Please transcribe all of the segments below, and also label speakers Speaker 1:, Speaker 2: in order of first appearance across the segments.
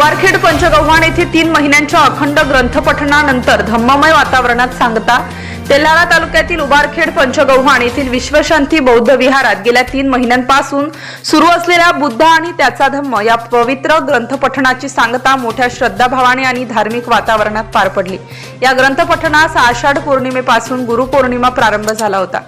Speaker 1: उबारखेड पंचगव्हाण येथे तीन महिन्यांच्या अखंड ग्रंथपठणानंतर धम्ममय वातावरणात सांगता तेल्हारा तालुक्यातील उबारखेड पंचगव्हाण येथील विश्वशांती बौद्ध विहारात गेल्या तीन महिन्यांपासून सुरू असलेल्या बुद्ध आणि त्याचा धम्म या पवित्र ग्रंथपठणाची सांगता मोठ्या श्रद्धाभावाने आणि धार्मिक वातावरणात पार पडली. या ग्रंथपठणास आषाढ पौर्णिमेपासून गुरुपौर्णिमा प्रारंभ झाला होता.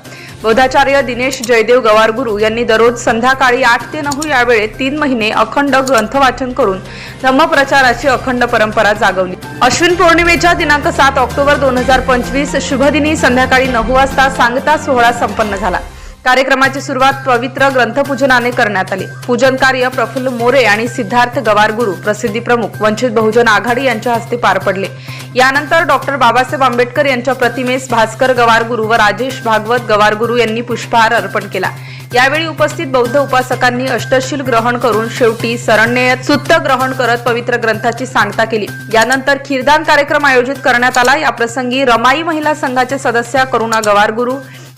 Speaker 1: बोधाचार्य दिनेश जयदेव गवारगुरू यांनी दररोज संध्याकाळी आठ ते नऊ या वेळेत तीन महिने अखंड ग्रंथ वाचन करून धम्मप्रचाराची अखंड परंपरा जागवली. अश्विन पौर्णिमेच्या दिनांक सात ऑक्टोबर दोन हजार पंचवीस शुभदिनी संध्याकाळी नऊ वाजता सांगता सोहळा संपन्न झाला. कार्यक्रमाची सुरुवात पवित्र ग्रंथपूजनाने करण्यात आली. पूजन कार्य प्रफुल्ल मोरे आणि सिद्धार्थ गवारगुरु प्रसिद्धी प्रमुख वंचित बहुजन आघाडी यांच्या हस्ते पार पडले. यानंतर डॉक्टर बाबासाहेब आंबेडकर यांच्या प्रतिमेस भास्कर गवारगुरु व राजेश भागवत गवारगुरु यांनी पुष्पहार अर्पण केला. यावेळी उपस्थित बौद्ध उपासकांनी अष्टशील ग्रहण करून शेवटी सरण्ययत सुत्त ग्रहण करत पवित्र ग्रंथाची सांगता केली. यानंतर खीरदान कार्यक्रम आयोजित करण्यात आला. या प्रसंगी रमाई महिला संघाचे सदस्य करुणा गवारगुरु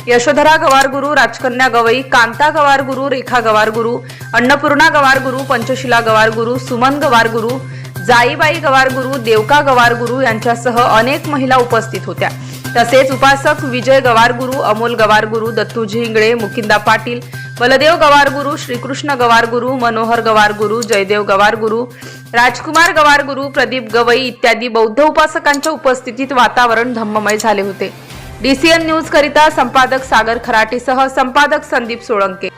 Speaker 1: यशोधरा गवारगुरू राजकन्या गवई कांता गवारगुरू रेखा गवारगुरू अन्नपूर्णा गवारगुरू पंचशिला गवारगुरू सुमन गवारगुरू जाईबाई गवारगुरू देवका गवारगुरू यांच्यासह अनेक महिला उपस्थित होत्या. तसेच उपासक विजय गवारगुरू अमोल गवारगुरू दत्तूजी झिंगळे मुकिंदा पाटील बलदेव गवारगुरू श्रीकृष्ण गवारगुरू मनोहर गवारगुरू जयदेव गवारगुरू राजकुमार गवारगुरू प्रदीप गवई इत्यादी बौद्ध उपासकांच्या उपस्थितीत वातावरण धम्ममय झाले होते. डीसीएन न्यूज करिता संपादक सागर खराटेसह संपादक संदीप सोळंके.